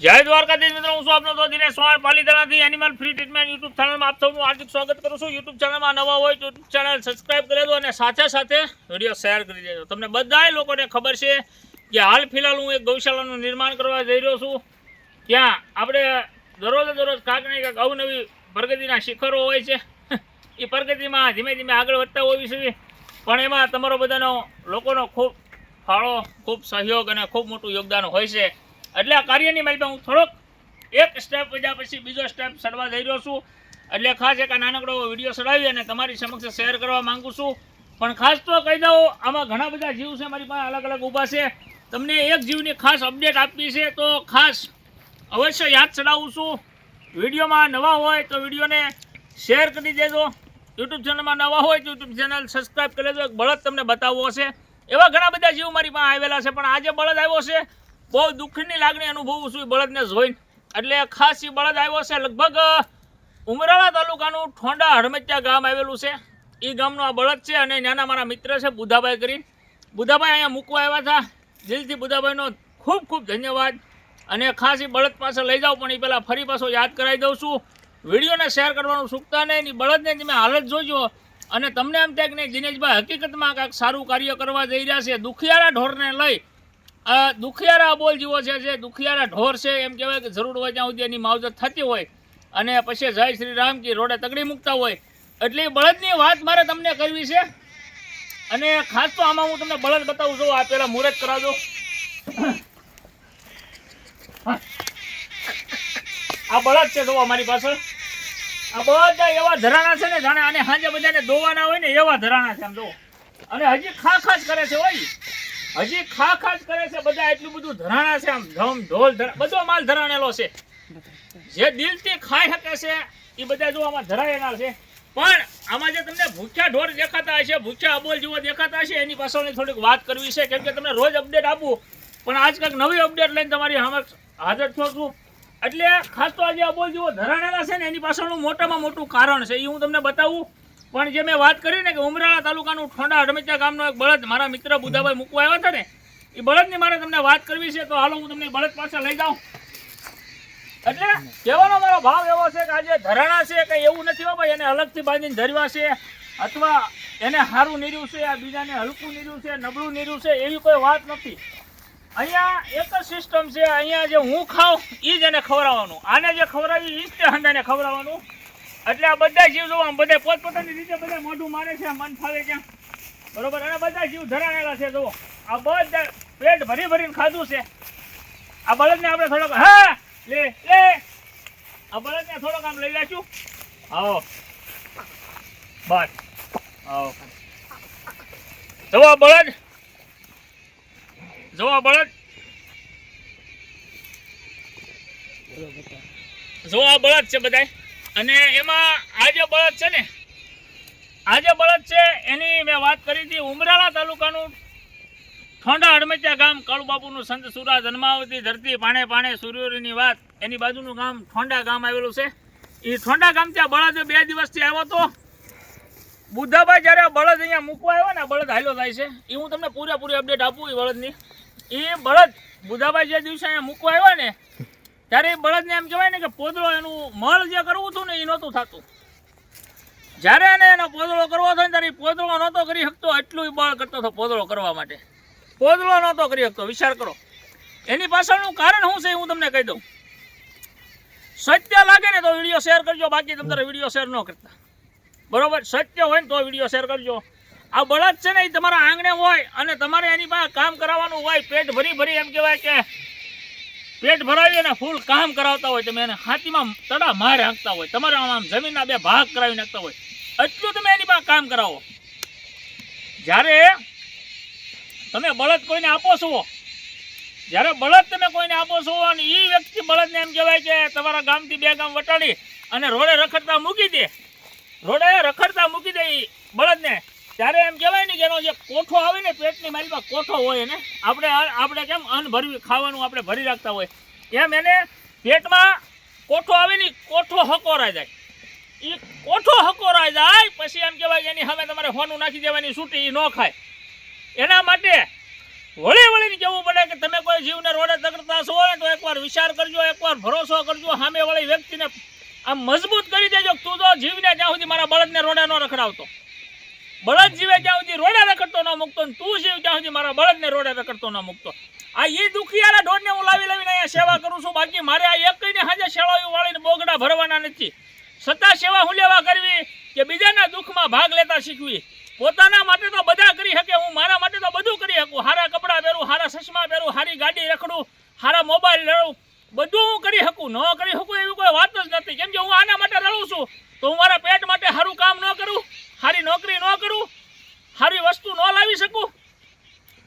જય દ્વારકાધીશ મિત્રો, હું છું આપનો તો દિનેશ ચૌહાણ પાલીતાણાથી એનિમલ ફ્રી ટ્રીટમેન્ટ યુટ્યુબ ચેનલમાં આપ સૌનું હાર્દિક સ્વાગત કરું છું. યુટ્યુબ ચેનલમાં નવા હોય યુટ્યુબ ચેનલ સબસ્ક્રાઈબ કરી દો અને સાથે સાથે વીડિયો શેર કરી દેજો. તમને બધાય લોકોને ખબર છે કે હાલ ફિલહાલ હું એક ગૌશાળાનું નિર્માણ કરવા જઈ રહ્યો છું. ત્યાં આપણે દરરોજ દરરોજ કાંક ને કાંક અવનવી પ્રગતિના શિખરો હોય છે. એ પ્રગતિમાં ધીમે ધીમે આગળ વધતા હોવી છે પણ એમાં તમારો બધાનો લોકોનો ખૂબ ફાળો, ખૂબ સહયોગ અને ખૂબ મોટું યોગદાન હોય છે. એટલે આ કાર્યની મારી હું થોડોક એક સ્ટેપ વધ્યા પછી બીજો સ્ટેપ ચડવા જઈ રહ્યો છું. એટલે ખાસ એક આ નાનકડો વીડિયો ચડાવી અને તમારી સમક્ષ શેર કરવા માંગુ છું. પણ ખાસ તો કહી દઉં, આમાં ઘણા બધા જીવ છે, મારી પાસે અલગ અલગ ઊભા છે. તમને એક જીવની ખાસ અપડેટ આપવી છે, તો ખાસ અવશ્ય યાદ ચડાવું છું. વિડીયોમાં નવા હોય તો વિડીયોને શેર કરી દેજો. યુટ્યુબ ચેનલમાં નવા હોય તો યુટ્યુબ ચેનલ સબસ્ક્રાઈબ કરી દેજો બળદ તમને બતાવવો છે એવા ઘણા બધા જીવ મારી પાસે આવેલા છે, પણ આજે બળદ આવ્યો છે. બહુ દુઃખની લાગણી અનુભવું છું બળદને જોઈને. એટલે ખાસ એ બળદ આવ્યો છે લગભગ ઉમરાળા તાલુકાનું ઠોંડા હડમત્યા ગામ આવેલું છે. એ ગામનો આ બળદ છે અને નાના મારા મિત્ર છે બુધાભાઈ કરીને. બુધાભાઈ અહીંયા મૂકવા આવ્યા હતા. દિલથી બુધાભાઈનો ખૂબ ખૂબ ધન્યવાદ. અને ખાસ એ બળદ પાસે લઈ જાઓ, પણ એ પહેલાં ફરી પાછો યાદ કરાવી દઉં છું. વિડીયોને શેર કરવાનું ચૂકતા નહીં એ બળદને તમે હાલત જોજો. અને તમને એમ થાય કે નહીં, દિનેશભાઈ હકીકતમાં કાંઈક સારું કાર્ય કરવા જઈ રહ્યા છે. દુખિયારા ઢોરને લઈ આ દુખિયારા અબોલ જીવો છે જે દુખિયારા ઢોર છે, એમ કહેવાય કે જરૂર હોય ત્યાં સુધી એની માવજત થતી હોય અને પછી જય શ્રી રામ કી રોડે તગડી મૂકતા હોય. એટલે બળદની વાત મારે તમને કરવી છે અને ખાસ તો આમાં હું તમને બળદ બતાવું છું. આ પેલા મુહૂર્ત કરાવજો. આ બળદ છે જો અમારી પાસે આ બધા એવા ધરાણા છે ને જાણે આને સાંજે બધાને દોવાના હોય ને એવા ધરાણા છે આમ જો અને હજી ખા ખાસ કરે છે હોય હજી ખા ખા કરે છે, બધા એટલું બધું ધરાણા છે, આમ ધમ ઢોલ બધો માલ ધરાણેલો છે. જે દિલથી ખાઈ શકે છે, એ બધા જો આમાં ધરાયેલા છે. પણ આમાં જે તમને ભૂખ્યા ઢોર દેખાતા હશે, ભૂખ્યા અબોલ જેવો દેખાતા હશે, એની પાછળની થોડીક વાત કરવી છે. કેમ કે તમને રોજ અપડેટ આપું, પણ આજ કંઈક નવી અપડેટ લઈને તમારી સમક્ષ હાજર થયો છું. એટલે ખાસ તો આજે અબોલ જેવો ધરાણેલા છે ને, એની પાછળનું મોટામાં મોટું કારણ છે, એ હું તમને બતાવું. પણ જે મેં વાત કરી ને કે ઉમરાળા તાલુકાનું ઠોંડા હડમિચા ગામનો એક બળદ, મારા મિત્ર બુધાભાઈ મૂકવા આવ્યા હતા ને, એ બળદની મારે તમને વાત કરવી છે, તો હાલો હું તમને બળદ પાસે લઈ જાઉં. એટલે કહેવાનો મારો ભાવ એવો છે કે આજે ધરાણા છે કે એવું નથી હો એને અલગથી બાંધીને ધરવા છે, અથવા એને સારું નીર્યું છે, આ બીજાને હલકું નીર્યું છે, નબળું નીર્યું છે, એવી કોઈ વાત નથી. અહીંયા એક જ સિસ્ટમ છે, અહીંયા જે હું ખાઉં એ જ એને ખવડાવવાનું. આને જે ખવડાવી એ જ તે હંડાને ખવડાવવાનું. એટલે આ બધા જીવ જોવા બધા પોતપોતાની રીતે બધા મોઢું મારે છે મન ફાવે ત્યાં. બરોબર? અને બધા જીવ ધરાયેલા છે જુઓ આ બધા પેટ ભરી ભરીને ખાધું છે. આ બળદને આપણે થોડોક, હા, લે લે. આ બળદને થોડોક આમ લઈ લેશું. આવો. બસ આવો. જુઓ બળદ. જુઓ બળદ. જુઓ આ બળદ છે બધાય. અને એમાં આ જે બળદ છે ને, આ જે બળદ છે, એની મેં વાત કરી હતી, ઉમરાળા તાલુકાનું ઠોંડા હડમચા ગામ, કાળુબાપુનું સંત સુરા જન્માવતી ધરતી પાણે પાણે સૂર્યોની વાત, એની બાજુનું ગામ ઠોંડા ગામ આવેલું છે. એ ઠોંડા ગામ ત્યાં બળદ બે દિવસથી આવ્યો તો બુદ્ધાભાઈ જ્યારે બળદ અહીંયા મૂકવા આવ્યો ને બળદ હાલ્યો થાય છે. એ હું તમને પૂરેપૂરી અપડેટ આપું એ બળદની. એ બળદ બુદ્ધાભાઈ જે દિવસે અહીંયા મૂકવા આવ્યા ને ત્યારે બળદને એમ કહેવાય ને કે પોદળો એનું મળ જે કરવું હતું ને એ નહોતું થતું. જ્યારે એને એનો પોદળો કરવો હતો ને ત્યારે પોદળો નહોતો કરી શકતો એટલું બળ કરતો હતો પોદળો કરવા માટે. પોદળો નહોતો કરી શકતો, વિચાર કરો. એની પાછળનું કારણ શું છે હું તમને કહી દઉં. સત્ય લાગે ને તો વીડિયો શેર કરજો, બાકી તમારે વીડિયો શેર ન કરતા. બરોબર? સત્ય હોય ને તો વીડિયો શેર કરજો. આ બળદ છે ને એ તમારા આંગણે હોય અને તમારે એની પાસે કામ કરાવવાનું હોય, પેટ ભરી ભરી એમ કહેવાય કે પેટ ભરાવી અને ફૂલ કામ કરાવતા હોય, તમે એને હાથીમાં તડા માર હાંકતા હોય, તમારે આમ જમીનના બે ભાગ કરાવી નાખતા હોય. એટલું તમે એની પાસે કામ કરાવો. જ્યારે તમે બળદ કોઈને આપો છો, જ્યારે બળદ તમે કોઈને આપો છો અને એ વ્યક્તિ બળદને એમ કહેવાય કે તમારા ગામથી બે ગામ વટાડી અને રોડે રખડતા મૂકી દે. રોડે રખડતા મૂકી દે એ બળદને. ત્યારે એમ કહેવાય ને કે એનો જે કોઠો આવે ને પેટની મારીમાં કોઠો હોય ને, આપણે આપણે કેમ અન્ન ભરવી ખાવાનું આપણે ભરી રાખતા હોય. એમ એને પેટમાં કોઠો આવે ને કોઠો હકોરાઈ જાય. એ કોઠો હકોરાઈ જાય, પછી એમ કહેવાય એની સામે તમારે હોનું નાખી દેવાની છૂટી એ ન ખાય. એના માટે વળી વળીને કહેવું પડે કે તમે કોઈ જીવને રોડે તકડતા છો ને, તો એકવાર વિચાર કરજો, એકવાર ભરોસો કરજો, સામે વળી વ્યક્તિને આમ મજબૂત કરી દેજો તું તો જીવને ત્યાં સુધી મારા બળદને રોડે ન રખડાવતો. બળદ જીવે ત્યાં સુધી રોડે રખડતો ન મૂકતો ને તું જીવ ત્યાં સુધી મારા બળદને રોડે રખડતો ન મૂકતો. આ એ દુખિયાના ઢોરને હું લાવી લાવીને અહીંયા સેવા કરું છું. બાકી મારે આ એક એકઈને હાજર શેળાયું વાળીને બોગડા ભરવાના નથી. સત્તા સેવા હું લેવા કરવી કે બીજાના દુઃખમાં ભાગ લેતા શીખવી? પોતાના માટે તો બધા કરી શકે, હું મારા માટે તો બધું કરી શકું. હારા કપડાં પહેરું, હારા ચશ્મા પહેરું, હારી ગાડી રખડું સારા મોબાઈલ લડું બધું હું કરી શકું. ન કરી શકું એવી કોઈ વાત જ નથી. કેમ કે હું આના માટે રડું છું? તો હું મારા પેટ માટે સારું કામ ન કરું? સારી નોકરી ન કરું સારી વસ્તુ ન લાવી શકું.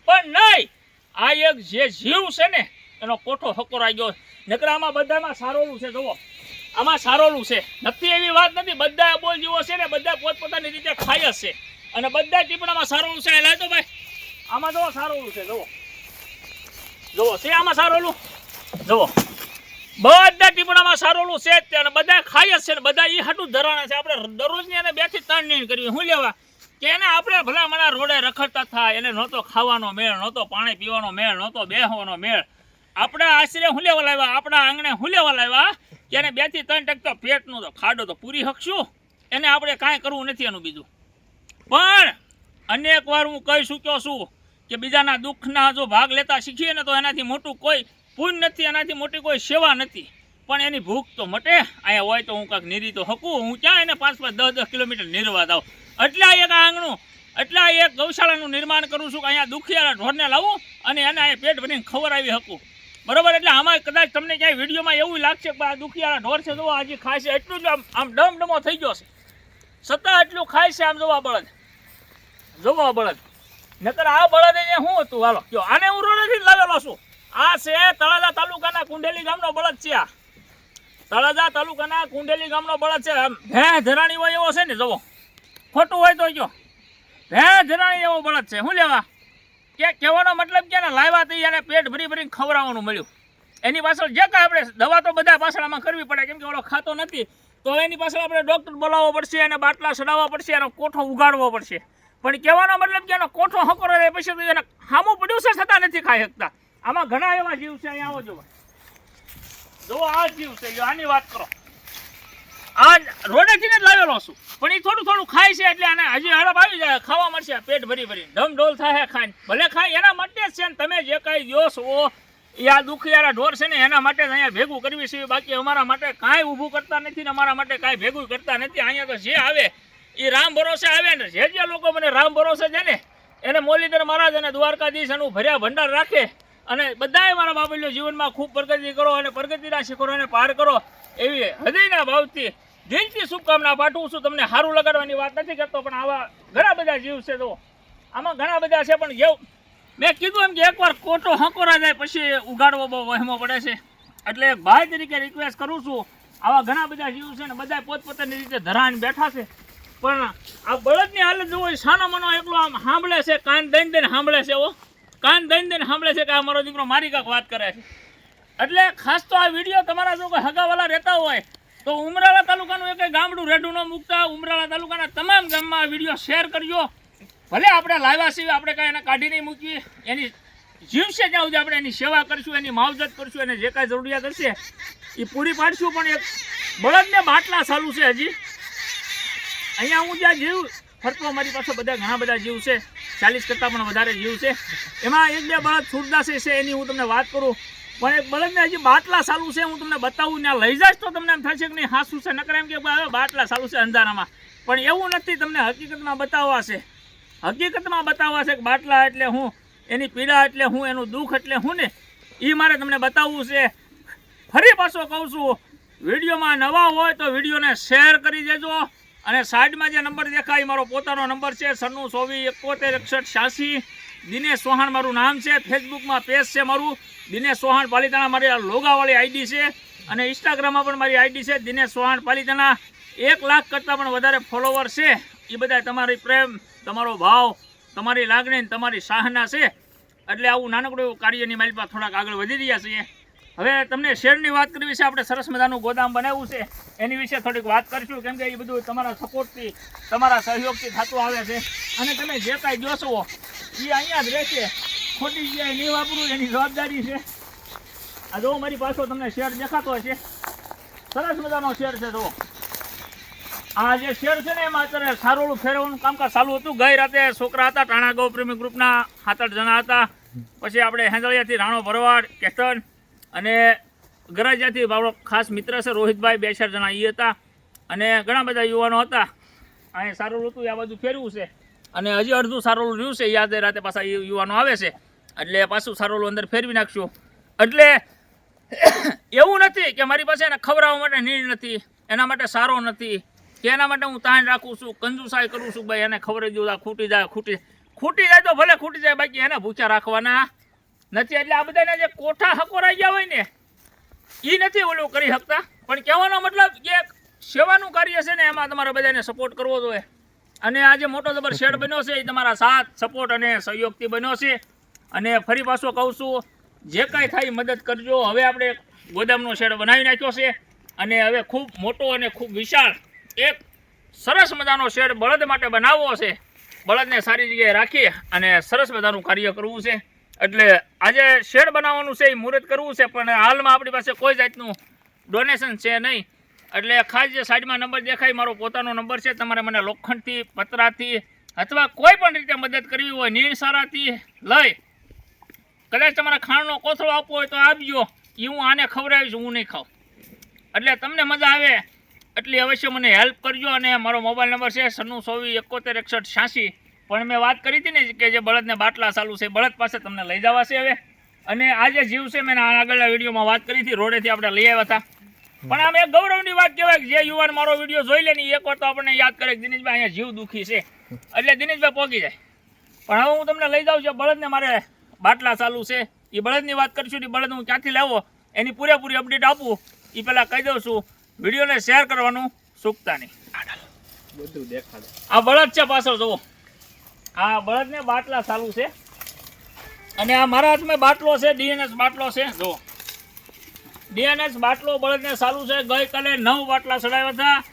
પણ નહીં, આ એક જે જીવ છે ને, એનો કોઠો હકોરાઈ ગયો. નકર આમાં બધામાં સારોલું છે, જુઓ. આમાં સારોલું છે. નથી એવી વાત નથી, બધા બોલ જીવો છે ને, બધા પોતપોતાની રીતે ખાય છે. અને બધા ટીપણામાં સારોલું છે. તો ભાઈ. આમાં જુઓ, સારોલું છે, જુઓ. જુઓ, છે આમાં સારોલું? જુઓ. બધા ટીપણામાં સારોલું છે જ અને બધા ખાય જ છે ને બધા એ હાટું ધરાણા છે. આપણે દરરોજની એને બેથી ત્રણની કરવી. શું લેવા? કે એને આપણે ભલા મણા રોડે રખડતા થાય. એને નહોતો ખાવાનો મેળ, નહોતો પાણી પીવાનો મેળ, નહોતો બેહવાનો મેળ. આપણા આશરે હું લેવા લાવ્યા? આપણા આંગણે હું લેવા લાવ્યા? કે એને બેથી ત્રણ ટકા પેટનું તો ખાડો તો પૂરી શકશું એને આપણે કાંઈ કરવું નથી એનું બીજું. પણ અનેક વાર હું કહી ચૂક્યો છું કે બીજાના દુઃખના જો ભાગ લેતા શીખીએ ને તો એનાથી મોટું કોઈ પુણ્ય નથી એનાથી મોટી કોઈ સેવા નથી. પણ એની ભૂખ તો મટે અહીંયા હોય તો હું કાંઈક નીરી તો હકું. હું ક્યાં એને પાંચ પાંચ દસ દસ કિલોમીટર નીરવા દઉં એટલા એક આંગણું, એટલા એક ગૌશાળાનું નિર્માણ કરું છું કે અહીંયા દુખિયાળા ઢોરને લાવું અને એને અહીંયા પેટ ભરીને ખવડાવી શકું બરોબર? એટલે આમાં કદાચ તમને ક્યાંય વિડીયોમાં એવું લાગશે કે આ દુખિયાળા ઢોર છે જોવા હજી ખાય છે. એટલું જ આમ આમ ડમ ડમો થઈ ગયો છે. સત્તા એટલું ખાય છે આમ જોવા બળદ. જોવા બળદ. નકર આ બળદ એ શું હતું? હાલો, કયો, આને હું રોડેથી લાવેલો છું. આ છે તળાજા તાલુકાના કુંડેલી ગામનો બળદ છે આ. તળાજા તાલુકાના કુંડેલી ગામનો બળદ છે. ભે ધરાણી હોય એવો છે ને જવો ખોટું હોય તો જો. ભે ધરાણી એવો બળદ છે. શું લેવા? કે કહેવાનો મતલબ કે ને લાવ્યા તો એને પેટ ભરી ભરીને ખવડાવવાનું મળ્યું. એની પાછળ જે કાંઈ આપણે દવા તો બધા પાછળ કરવી પડે. કેમ કે ઓલો ખાતો નથી. તો એની પાછળ આપણે ડૉક્ટર બોલાવવો પડશે અને બાટલા ચડાવવા પડશે એનો કોઠો ઉગાડવો પડશે. પણ કહેવાનો મતલબ કે એનો કોઠો હકરો રહે પછી એને સામું પડ્યું છે છતાં નથી ખાઈ શકતા. આમાં ઘણા એવા જીવ છે, અહીંયા આવો જોવા જો આ જીવ છે આની વાત કરો. આ રોડેથી જ લાવેલો છું, પણ એ થોડું થોડું ખાય છે, એટલે આને હજી હડપ આવી જાય, ખાવા મળશે, પેટ ભરી ભરી. ઢોલ થાય ખાઈને. ભલે ખાય, એના માટે જ છે ને તમે જે કાંઈ ગયો છો, એ આ દુખિયારા ઢોર છે ને, એના માટે અહીંયા ભેગું કરવી છે. બાકી અમારા માટે કાંઈ ઊભું કરતા નથી ને, અમારા માટે કાંઈ ભેગું કરતા નથી. અહીંયા તો જે આવે, એ રામ ભરોસે આવે ને, જે જે લોકો મને રામ ભરોસે છે ને, એને મોલીધર મહારાજ અને દ્વારકાધીશ એનું ભર્યા ભંડાર રાખે અને બધાએ મારા બાબલ્યો જીવનમાં ખૂબ પ્રગતિ કરો અને પ્રગતિના શિખરોને પાર કરો એવી હૃદયના ભાવથી, દિલથી શુભકામના પાઠવું છું. તમને સારું લગાડવાની વાત નથી કરતો, પણ આવા ઘણા બધા જીવ છે તો આમાં ઘણા બધા છે, પણ જેવું મેં કીધું એમ કે એકવાર કોટો હંકોરા જાય પછી ઉગાડવો બહુ વહેમો પડે છે. એટલે ભાઈ તરીકે રિક્વેસ્ટ કરું છું, આવા ઘણા બધા જીવ છે ને બધા પોતપોતાની રીતે ધરાઈને બેઠા છે. પણ આ બળદની હાલત જોવો સાનો મનો એકલો આમ સાંભળે છે, કાન દઈને દઈને સાંભળે છે એવો કાન દઈને દઈને સાંભળે છે કે આ મારો દીકરો મારી કાંક વાત કરે છે. એટલે ખાસ તો આ વીડિયો તમારા જો કોઈ હગાવાલા રહેતા હોય, તો ઉમરાળા તાલુકાનું એક ગામડું રેડું ન મૂકતા. ઉમરાળા તાલુકાના તમામ ગામમાં આ વીડિયો શેર કરજો. ભલે આપણે લાવ્યા છીએ, આપણે કાંઈ એને કાઢી નહીં મૂકીએ. એની જીવશે ત્યાં સુધી આપણે એની સેવા કરશું, એની માવજત કરશું, એને જે કાંઈ જરૂરિયાત હશે એ પૂરી પાડશું. પણ એક બળદને બાટલા ચાલુ છે હજી. અહીંયા હું જ્યાં જીવ ફરતો મારી પાસે બધા ઘણા બધા જીવ છે. ચાલીસ કરતાં પણ વધારે જીવ છે. એમાં એક બે બળદ સુરદાસી છે એની હું તમને વાત કરું. પણ એક બળદને હજી બાટલા ચાલુ છે હું તમને બતાવું, ત્યાં લઈ જાય તો તમને એમ થશે કે નહીં, હાસું છે? નકર એમ કે બાટલા ચાલુ છે અંધારામાં. પણ એવું નથી, તમને હકીકતમાં બતાવવા છે. હકીકતમાં બતાવવા છે કે બાટલા એટલે હું, એની પીડા એટલે હું, એનું દુઃખ એટલે હું ને એ મારે તમને બતાવવું છે. ફરી પાછો કહું છું, વિડીયોમાં નવા હોય તો વિડીયોને શેર કરી દેજો. અને સાઈડમાં જે નંબર દેખાય મારો પોતાનો નંબર છે, સન્નું સોવી એકોતેર, એકસઠ, છ્યાસી. દિનેશ ચૌહાણ મારું નામ છે, ફેસબુકમાં પેજ છે મારું. દિનેશ ચૌહાણ પાલિતાણા મારી આ લોગાવાળી આઈડી છે. અને ઇન્સ્ટાગ્રામમાં પણ મારી આઈડી છે, દિનેશ ચૌહાણ પાલિતાણા. એક લાખ કરતાં પણ વધારે ફોલોવર છે. એ બધા તમારી પ્રેમ, તમારો ભાવ, તમારી લાગણી તમારી સાહના છે. એટલે આવું નાનકડું કાર્યની માલિપા થોડાક આગળ વધી રહ્યા છીએ. હવે તમને શેરની વાત કરવી છે? આપણે સરસ મજાનું ગોદામ બનાવ્યું છે. એની વિશે થોડીક વાત કરીશું, કેમ કે એ બધું તમારા સપોર્ટથી, તમારા સહયોગથી થતું આવે છે. અને તમે જે કાંઈ જોશો એ અહીંયા જ રહેશે. ખોટી જગ્યાએ નહીં વાપરું, એની જવાબદારી છે. આ જો મારી પાછો તમને શેર દેખાતો હશે. સરસ મજાનો શેર છે, જો. આ જે શેર છે ને, એમાં અત્યારે સારોળું ફેરવવાનું કામકાજ ચાલુ હતું. ગઈ રાતે છોકરા હતા, ટાણા ગૌ પ્રેમી ગ્રુપના સાત જણા હતા. પછી આપણે હેંદળિયાથી રાણો ભરવાડ, કેતન અને ગરાજાથી મારો ખાસ મિત્ર છે, રોહિતભાઈ બે ચાર જણા એ હતા. અને ઘણા બધા યુવાનો હતા. અહીંયા સારું ઋતુ આ બધું ફેરવું છે. અને હજી અડધું સારું રહ્યું છે યાદ રાતે પાછા યુવાનો આવે છે. એટલે પાછું સારું અંદર ફેરવી નાખશું. એટલે એવું નથી કે મારી પાસે એને ખવડાવવા માટે નીડ નથી, એના માટે સારો નથી, કે એના માટે હું તાણ રાખું છું, કંજુસાઈ કરું છું, ભાઈ, એને ખબર દઉં ખૂટી જાય, ખૂટી ખૂટી જાય તો ભલે ખૂટી જાય, બાકી એને ભૂખ્યા રાખવાના. નથી એટલે આ બધાને જે કોઠા હકોરાઈ ગયા હોય ને એ નથી ઓલું કરી શકતા. પણ કહેવાનો મતલબ કે સેવાનું કાર્ય છે ને એમાં તમારે બધાને સપોર્ટ કરવો જોઈએ. અને આ જે મોટો જબર શેડ બન્યો છે એ તમારા સાથ સપોર્ટ અને સહયોગથી બન્યો છે. અને ફરી પાછો કહું છું જે કાંઈ થાય મદદ કરજો. હવે આપણે ગોદામનો શેડ બનાવી નાખ્યો છે. અને હવે ખૂબ મોટો અને ખૂબ વિશાળ એક સરસ મજાનો શેડ બળદ માટે બનાવવો છે. બળદને સારી જગ્યાએ રાખી અને સરસ મજાનું કાર્ય કરવું છે. એટલે આજે શેડ બનાવવાનું છે, એ મુહૂર્ત કરવું છે, પણ હાલમાં આપણી પાસે કોઈ જાતનું ડોનેશન છે નહીં. એટલે ખાસ જે સાઈડમાં નંબર દેખાય, મારો પોતાનો નંબર છે, તમારે મને લોખંડથી, પતરાથી અથવા કોઈ પણ રીતે મદદ કરવી હોય, નિરસારાથી લઈ. કદાચ તમારે ખાણનો કોથળો આપવો હોય તો આપજો. એ હું આને ખવડાવીશ, હું નહીં ખાઉં. એટલે તમને મજા આવે, એટલી અવશ્ય મને હેલ્પ કરજો અને મારો મોબાઈલ નંબર છે, સન્નું ચોવીસ એકોતેર એકસઠ છ્યાસી. પણ મેં વાત કરી હતી ને કે જે બળદને બાટલા ચાલુ છે બળદ પાસે તમને લઈ જવા છે હવે. અને આ જે જીવ છે મેં આગળના વિડીયોમાં વાત કરી હતી રોડેથી આપણે લઈ આવ્યા હતા. પણ આમ એક ગૌરવની વાત કહેવાય કે જે યુવાન મારો વીડિયો જોઈ લે ને એકવાર તો આપણને યાદ કરે કે દિનેશભાઈ અહીંયા જીવ દુખી છે. એટલે દિનેશભાઈ પહોંચી જાય. પણ હવે હું તમને લઈ જાઉં છું બળદને મારે બાટલા ચાલુ છે. એ બળદની વાત કરીશું એ બળદ હું ક્યાંથી લાવો એની પૂરેપૂરી અપડેટ આપું. એ પહેલાં કહી દઉં છું વિડીયોને શેર કરવાનું ચૂકતા નહીં. બધું દેખાડે. આ બળદ છે પાછળ જુઓ. આ બળદને બાટલા ચાલુ છે. અને આ મારા હાથમાં બાટલો છે, ડીએનએસ બાટલો છે. જો. ડીએનએસ બાટલો બળદને ચાલુ છે. ગઈકાલે નવ બાટલા ચડાવ્યા હતા.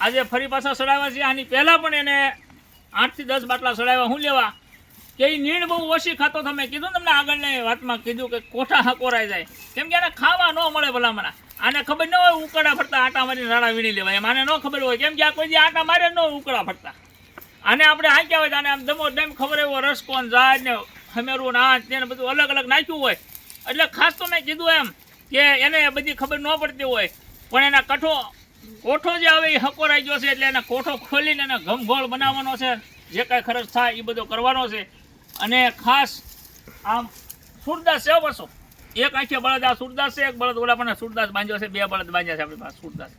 આજે ફરી પાછા ચડાવ્યા છે. આની પહેલાં પણ એને આઠથી દસ બાટલા ચડાવ્યા. હું લેવા? કે એ નીણ બહુ ઓછી ખાતો તમે કીધું તમને આગળની વાતમાં કીધું કે કોઠા હકોરાઈ જાય. કેમ કે એને ખાવા ન મળે ભલામણા. આને ખબર ન હોય ઉકળા ફરતા આટા મારીને રાડા વીણી લેવાય. એમ આને ન ખબર હોય. કેમ કે આ કોઈ આટા મારે ન ઉકળા ફરતા. આને આપણે હાંક્યા હોય આને આમ દમો ડેમ ખબર એવો રસ કોણ જાય ને ખમેરું ના તેને બધું અલગ અલગ નાખ્યું હોય. એટલે ખાસ તો મેં કીધું એમ કે એને બધી ખબર ન પડતી હોય. પણ એના કઠો, કોઠો જે આવે એ હકોરાઈ ગયો છે, એટલે એને કોઠો ખોલીને એને ઘમઘોળ બનાવવાનો છે. જે કાંઈ ખર્ચ થાય એ બધો કરવાનો છે. અને ખાસ આમ સુરદાસ છે હો એક આંખે બળદ આ સુરદાસ છે, એક બળદ ઓલા પણ સુરદાસ બાંધ્યો છે, બે બળદ બાંધ્યા છે આપણી પાસે સુરદાસ.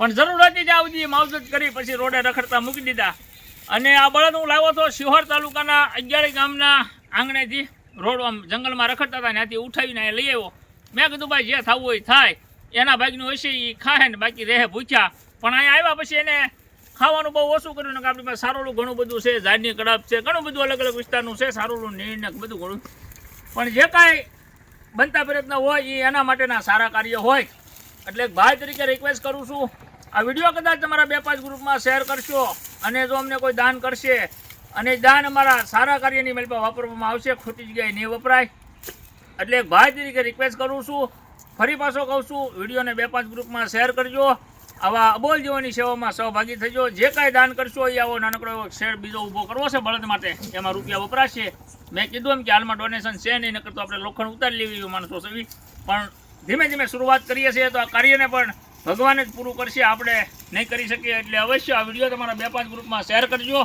પણ જરૂર હતી જ્યાં સુધી માવજત કરી, પછી રોડે રખડતા મૂકી દીધા. અને આ બળદ હું લાવ્યો હતો શિહોર તાલુકાના અગિયારી ગામના આંગણેથી રોડ જંગલમાં રખડતા હતા ત્યાંથી ઉઠાવીને એ લઈ આવ્યો. મેં કીધું, ભાઈ, જે થવું હોય થાય. એના ભાગનું હશે એ ખાય ને બાકી રહે ભૂખ્યા. પણ અહીંયા આવ્યા પછી એને ખાવાનું બહુ ઓછું કર્યું ને કે આપણી પાસે સારોલું ઘણું બધું છે, ઝાડની કડપ છે, ઘણું બધું અલગ અલગ વિસ્તારનું છે, સારોલું નીણ ને બધું ઘણું. પણ જે કાંઈ બનતા પ્રયત્ન હોય એ એના માટેના સારા કાર્ય હોય. એટલે ભાઈ તરીકે રિક્વેસ્ટ કરું છું આ વીડિયો કદાચ તમારા બે પાંચ ગ્રુપમાં શેર કરશો અને જો અમને કોઈ દાન કરશે, અને દાન અમારા સારા કાર્યની મેળમાં વાપરવામાં આવશે, ખોટી જગ્યાએ નહીં વપરાય. એટલે ભાઈ તરીકે રિક્વેસ્ટ કરું છું, ફરી પાછો કહું છું, વિડીયોને બે પાંચ ગ્રુપમાં શેર કરજો. આવા અબોલ જીવોની સેવામાં સહભાગી થજો. જે કાંઈ દાન કરશો એ આવો નાનકડો એવો શેર બીજો ઊભો કરવો છે બળદ માટે, એમાં રૂપિયા વપરાશે. મેં કીધું એમ કે હાલમાં ડોનેશન છે નહીં, નકર તો આપણે લોખંડ ઉતારી લેવી માણસો સવી પણ ધીમે ધીમે શરૂઆત કરીએ છીએ તો આ કાર્યને પણ ભગવાન જ પૂરું કરશે, આપણે નહીં કરી શકીએ. એટલે અવશ્ય આ વીડિયો તમારા બે પાંચ ગ્રુપમાં શેર કરજો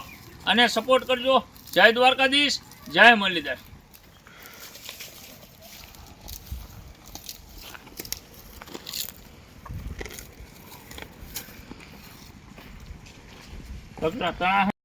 અને સપોર્ટ કરજો. જય દ્વારકાધીશ, જય મુરલીધર. તણા